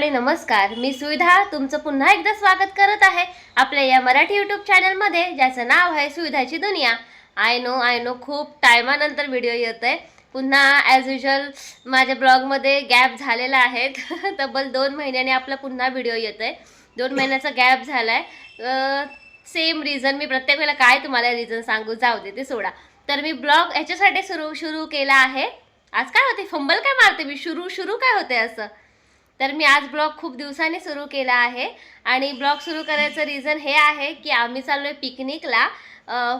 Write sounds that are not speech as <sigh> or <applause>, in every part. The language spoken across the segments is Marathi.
आणि नमस्कार मी सुविधा. तुमचं पुन्हा एकदा स्वागत करत आहे आपल्या या मराठी यूट्यूब चॅनलमध्ये ज्याचं नाव आहे सुविधाची दुनिया. आय नो आय नो खूप टायमानंतर व्हिडिओ येत आहे पुन्हा ॲज युजल माझ्या ब्लॉगमध्ये गॅप झालेला आहे. <laughs> तब्बल दोन महिन्याने आपला पुन्हा व्हिडिओ येत आहे दोन महिन्याचा गॅप झाला आहे सेम रिझन मी प्रत्येक वेळेला काय तुम्हाला रिझन सांगू जाऊ दे ते सोडा. तर मी ब्लॉग याच्यासाठी सुरू सुरू केला आहे. आज काय होते? फंबल काय मारते मी? सुरू सुरू काय होते असं? तर मी आज ब्लॉग खूप दिवसांनी सुरू केला आहे. आणि ब्लॉग सुरू करायचं रिझन हे आहे की आम्ही चाललो आहे पिकनिकला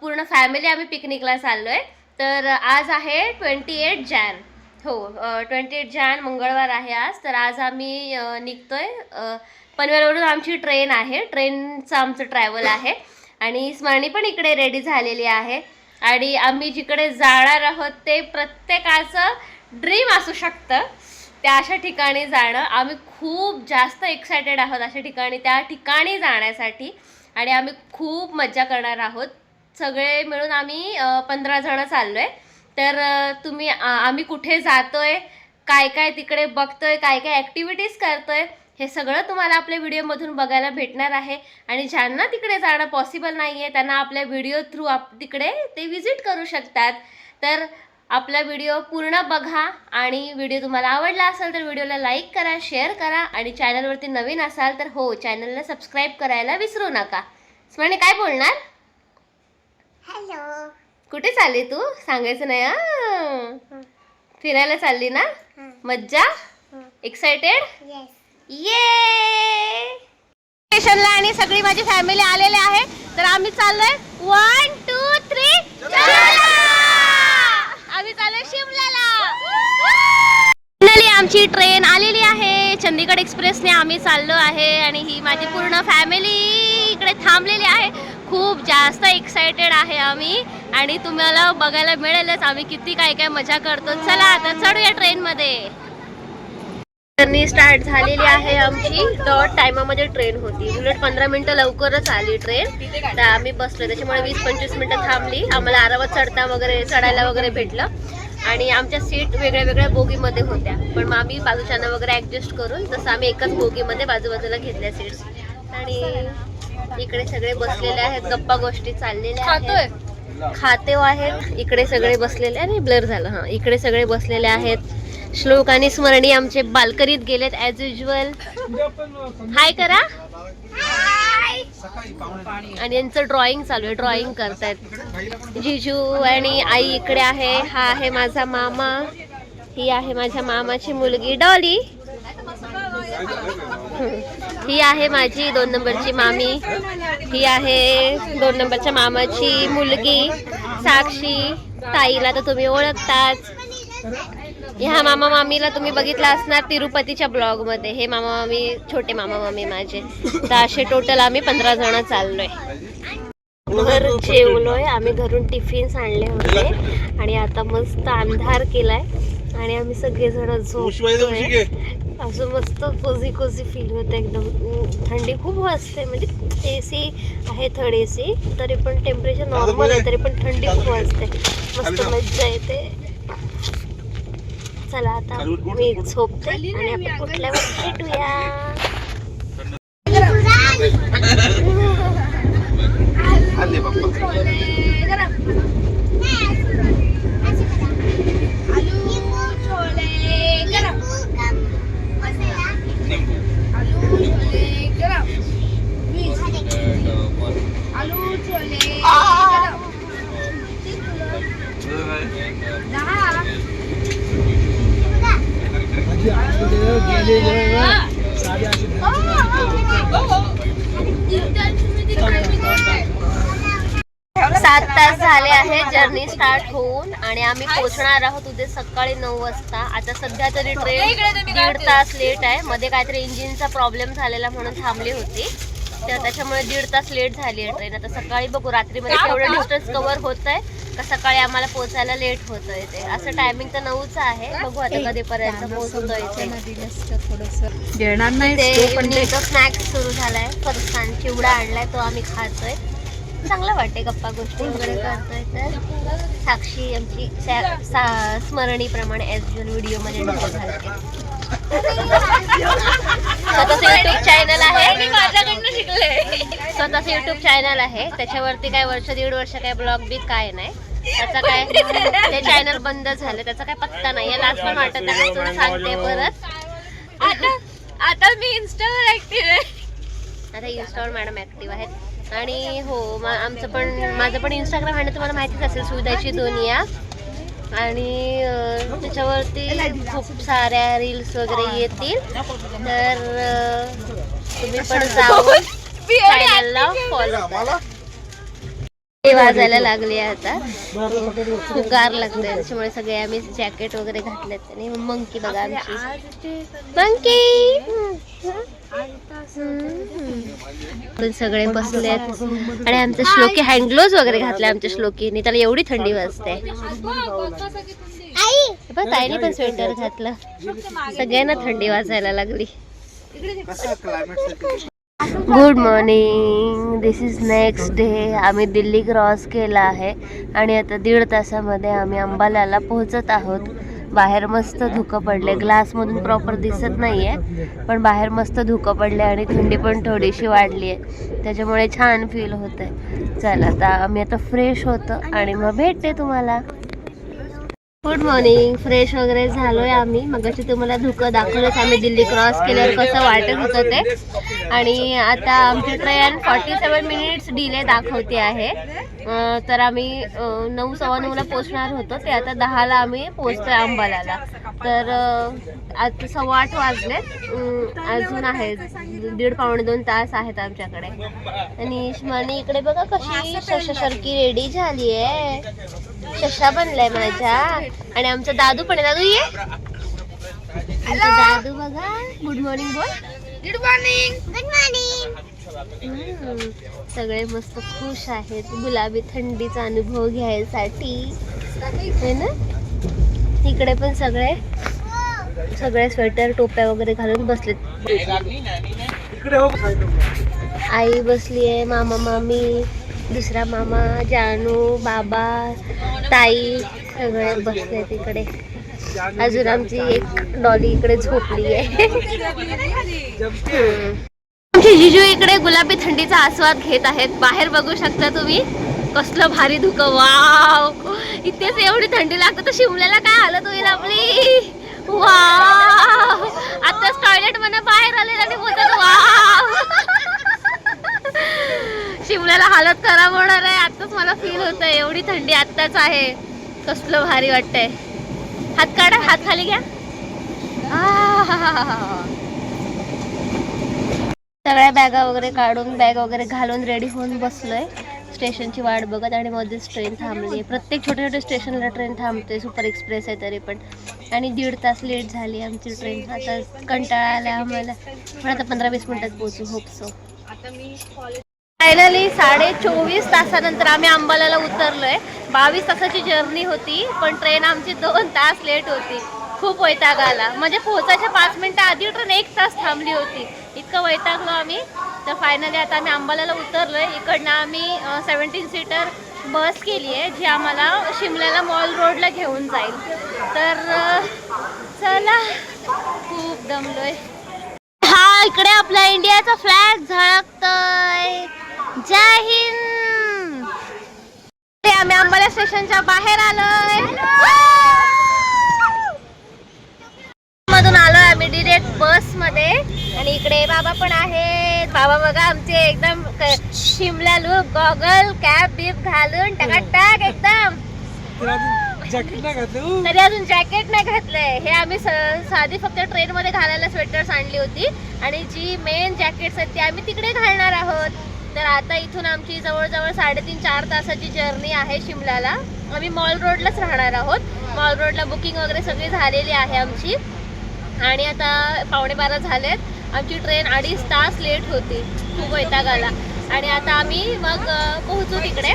पूर्ण फॅमिली आम्ही पिकनिकला चाललो आहे तर आज आहे ट्वेंटी एट जॅन हो ट्वेंटी एट जॅन मंगळवार आहे आज. तर आज आम्ही निघतो आहे पनवेलवरून आमची ट्रेन आहे. ट्रेनचं आमचं ट्रॅव्हल आहे. आणि स्मरणी पण इकडे रेडी झालेली आहे. आणि आम्ही जिकडे जाणार आहोत ते प्रत्येकाचं ड्रीम असू शकतं. त्या अशा ठिकाणी जाणं. आम्ही खूप जास्त एक्सायटेड आहोत अशा ठिकाणी त्या ठिकाणी जाण्यासाठी. आणि आम्ही खूप मज्जा करणार आहोत. सगळे मिळून आम्ही पंधरा जणं चाललो आहे तर तुम्ही आम्ही कुठे जातो आहे काय काय तिकडे बघतोय काय काय ॲक्टिव्हिटीज करतोय हे सगळं तुम्हाला आपल्या व्हिडिओमधून बघायला भेटणार आहे. आणि ज्यांना तिकडे जाणं पॉसिबल नाही आहे त्यांना आपल्या व्हिडिओ थ्रू आप तिकडे ते विजिट करू शकतात. तर आपला व्हिडिओ पूर्ण बघा आणि व्हिडिओ तुम्हाला आवडला असेल तर व्हिडिओला लाईक करा शेअर करा आणि चॅनलवरती नवीन असाल तर हो चॅनलला सबस्क्राईब करायला विसरू नका. स्मरणे काय बोलणार? हॅलो. कुठे चालली तू? सांगायचं नाही हा. फिरायला चालली ना? मज्जा? एक्सायटेड येस ये स्टेशनला आणि सगळी माझी फॅमिली आलेले आहे. तर आम्ही चाललोय. वन टू थ्री आम्ही चाललोय शिमल्याला आमची ट्रेन आलेली आहे. चंदीगड एक्सप्रेसने आम्ही चाललो आहे आणि ही माझी पूर्ण फॅमिली इकडे थांबलेली आहे. खूप जास्त एक्सायटेड आहे आम्ही आणि तुम्हाला बघायला मिळेलच आम्ही किती काय काय मजा करतो. चला आता चढूया ट्रेनमध्ये जर्नी स्टार्ट झालेली आहे आमची. डॉट टायमामध्ये ट्रेन होती. उलट पंधरा मिनिटं लवकरच आली ट्रेन. तर आम्ही बसलो त्याच्यामुळे वीस पंचवीस मिनिटं थांबली. आम्हाला आरामात चढता वगैरे चढायला वगैरे भेटलं. आणि आमच्या सीट वेगळ्या वेगळ्या बोगीमध्ये होत्या. पण मग आम्ही बाजूच्यानं वगैरे ॲडजस्ट करून तसं आम्ही एकाच बोगीमध्ये बाजूबाजूला घेतल्या सीट्स आणि इकडे सगळे बसलेले आहेत. गप्पा गोष्टी चाललेल्या आहेत. खाते आहेत. इकडे सगळे बसलेले अरे ब्लर झालं. हां इकडे सगळे बसलेले आहेत. श्लोक आणि स्मरणी आमचे बाल्कनीत गेलेत ॲज युजल हाय करा. आणि यांचं ड्रॉइंग चालू आहे ड्रॉइंग करतायत. जिजू आणि आई इकडे आहे हा आहे माझा मामा ही आहे माझ्या मामाची मुलगी. डॉली. ही आहे माझी दोन नंबरची मामी. ही आहे दोन नंबरच्या मामाची मुलगी. साक्षी ताईला तर तुम्ही ओळखताच. ह्या मामा मामीला तुम्ही बघितला असणार तिरुपतीच्या ब्लॉगमध्ये हे मामा मामी छोटे मामा मामी माझे. तर असे टोटल आम्ही पंधरा जण चाललोय. घर जेवलोय. आम्ही घरून टिफिन्स आणले होते. आणि आता मस्त अंधार केलाय. आणि आम्ही सगळेजण झोपतोय. असं मस्त कोझी कोझी फील होतं एकदम. थंडी खूप वाजते म्हणजे ए सी आहे थर्ड ए सी तरी पण टेम्परेचर नॉर्मल आहे तरी पण थंडी खूप वाजते मस्त मज्जा येते. चला आता मी झोपते आणि आपण उठल्यावर भेटूया. जर्नी स्टार्ट होऊन आणि आम्ही पोहोचणार आहोत उद्या सकाळी नऊ वाजता. आता सध्या तरी ट्रेन दीड तास लेट आहे. मध्ये काहीतरी इंजिनचा प्रॉब्लेम झालेला म्हणून थांबली होती. तर त्याच्यामुळे दीड तास लेट झाली आहे ट्रेन आता सकाळी बघू रात्रीमध्ये केवढं डिस्टन्स कव्हर होत आहे का सकाळी आम्हाला पोहोचायला लेट होत आहे ते. असं टायमिंग तर नऊच आहे. बघू आता कधीपर्यंत पोहोचतो इथे घेणार नाही ते. स्नॅक्स सुरू झालाय. फरसाण चिवडा आणलाय तो आम्ही खातोय. चांगलं वाटते गप्पा गोष्टी वगैरे करतोय तर. साक्षी आमची स्मरणीप्रमाणे ॲज युजल व्हिडिओमध्ये स्वतःच युट्यूब चॅनल आहे. माझ्याकडनं शिकले. स्वतःच युट्यूब चॅनल आहे. त्याच्यावरती काय वर्ष दीड वर्ष काय ब्लॉग बी काय नाही. त्याचा काय ते चॅनल बंद झालं. त्याचा काय पत्ता नाही. लास्ट पण वाटत आहे तुला सांगते परत. आता आता मी इन्स्टावर ऍक्टिव्ह आहे. आता इन्स्टॉल मॅडम ऍक्टिव्ह आहेत. आणि हो मा- आमचं पण माझं पण इंस्टाग्राम आहे तुम्हाला माहितीच असेल सुविधाची दुनिया आणि त्याच्यावरती खूप साऱ्या रील्स वगैरे येतील. तर तुम्ही पण जाऊन <laughs> चॅनलला फॉलो करा. वाजायला लागली आहे आता. खूप गार लागते त्याच्यामुळे सगळे आम्ही जॅकेट वगैरे घातलेत आणि मंकी बघा आमची. मंकी सगळे बसलेत. आणि आमचे श्लोकी हँडग्लोव्ह वगैरे घातले आमच्या श्लोकीने. त्याला एवढी थंडी वाजते. बघ, ताईने पण स्वेटर घातलं. सगळ्यांना थंडी वाजायला लागली. Good morning this is next day आम्ही दिल्ली क्रॉस केला आहे. आणि आता दीड तासामध्ये आम्ही अंबालाला पोहोचत आहोत. बाहेर मस्त धुकं पडले ग्लासमधून प्रॉपर दिसत नाही आहे पण बाहेर मस्त धुकं पडले आणि थंडी पण थोडीशी वाढली आहे त्याच्यामुळे छान फील होत आहे चला आता आम्ही आता फ्रेश होतो आणि मग भेटते तुम्हाला. गुड मॉर्निंग फ्रेश वगैरे झालोय आम्ही. मगाशी तुम्हाला धुकं दाखवलंच आम्ही दिल्ली क्रॉस केल्यावर कसं वाटत होतं ते. आणि आता आमची train forty seven minutes delay दाखवते आहे. तर आम्ही नऊ सव्वा नऊला पोचणार होतो. ते आता दहाला आम्ही पोचतोय अंबालाला. तर आता सव्वा आठ वाजले. अजून आहे. दीड पावणे दोन तास आहेत आमच्याकडे. आणि इकडे बघा कशी शशासारखी रेडी झाली आहे शशा बनलाय माझ्या. आणि आमचा दादू पण आहे. दादू ये. आमचा दादू बघा. गुड मॉर्निंग बोल गुड मॉर्निंग गुड मॉर्निंग सगळे मस्त खुश आहेत. गुलाबी थंडीचा अनुभव घ्यायसाठी. है ना? इकडे पण सगळे. सगळे स्वेटर टोप्या वगैरे घालून बसलेत. आई बसली आहे मामा मामी. दुसरा मामा जानू बाबा ताई सगळे बसले तिकडे. अजून आमची एक डॉली इकडे झोपली आहे. आमची जिजू इकडे गुलाबी थंडीचा आस्वाद घेत आहेत. बाहेर बघू शकता तुम्ही. कसलं भारी धुकं. वाव. इथेच एवढी थंडी लागते तर शिमल्याला काय हालत होईल आपली? वाव. आताच टॉयलेटमध्ये बाहेर आले आणि बोलतात वाव. शिमल्याला हालत खराब होणार आहे. आताच मला फील होत आहे एवढी थंडी आत्ताच आहे. कसलं भारी वाटतंय. हात काढा. हात खाली घ्या. सगळ्या बॅगा वगैरे काढून बॅग वगैरे घालून रेडी होऊन बसलोय. स्टेशनची वाट बघत आणि मध्येच ट्रेन थांबली. आहे प्रत्येक छोट्या छोट्या स्टेशनला ट्रेन थांबते सुपर एक्सप्रेस आहे तरी पण. आणि दीड तास लेट झाली आमची ट्रेन आता कंटाळा आला आम्हाला. पण आता पंधरा वीस मिनिटात पोहोचू. होप सो फायनली साडे चोवीस तासानंतर आम्ही अंबालाला उतरलोय. बावीस तासाची जर्नी होती पण ट्रेन आमची दोन तास लेट होती. खूप वैताग आला. म्हणजे पोहोचायच्या पाच मिनिटं आधी ट्रेन एक तास थांबली होती. इतकं वैतागलो आम्ही. तर फायनली आता आम्ही अंबालाला उतरलोय. इकडनं आम्ही सेवन्टीन सीटर बस केली आहे जी आम्हाला शिमल्याला मॉल रोडला घेऊन जाईल. तर चला. खूप दमलोय. हा इकडे आपला इंडियाचा फ्लॅग झळकतोय. जय हिंद! आम्ही अंबाला स्टेशनच्या बाहेर आलोय. मधून आलोय आम्ही डिरेक्ट बसमध्ये. आणि इकडे बाबा पण आहेत. बाबा बघा आमचे एकदम शिमला लुक गॉगल कॅप बीप घालून टकाटक एकदम. तरी अजून जॅकेट नाही घातलंय. हे आम्ही साधी फक्त ट्रेन मध्ये घालायला स्वेटर्स आणली होती. आणि जी मेन जॅकेट्स आहेत ती आम्ही तिकडे घालणार आहोत. तर आता इथून आमची जवळजवळ साडेतीन चार तासाची जर्नी आहे शिमल्याला आम्ही मॉल रोडलाच राहणार आहोत. मॉल रोडला बुकिंग वगैरे सगळी झालेली आहे आमची. आणि आता पावणे बारा झालेत. आमची ट्रेन अडीच तास लेट होती खूप वैताग आला आणि आता आम्ही मग पोहोचू तिकडे.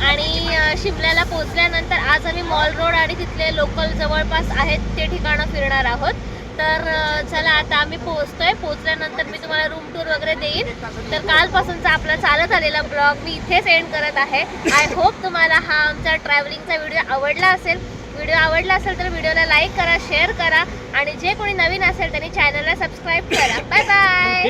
आणि शिमल्याला पोहोचल्यानंतर आज आम्ही मॉल रोड आणि तिथले लोकल जवळपास आहेत ते ठिकाणं फिरणार आहोत. तर चला आता आम्ही पोहोचतोय. पोहोचल्यानंतर मी तुम्हाला रूम टूर वगैरे देईन. तर कालपासूनचा आपला चालत आलेला ब्लॉग मी इथेच एंड करत आहे. आय होप तुम्हाला हा आमचा ट्रॅव्हलिंगचा व्हिडिओ आवडला असेल. व्हिडिओ आवडला असेल तर व्हिडिओला लाईक करा शेअर करा आणि जे कोणी नवीन असेल त्यांनी चॅनलला सबस्क्राईब करा. Bye bye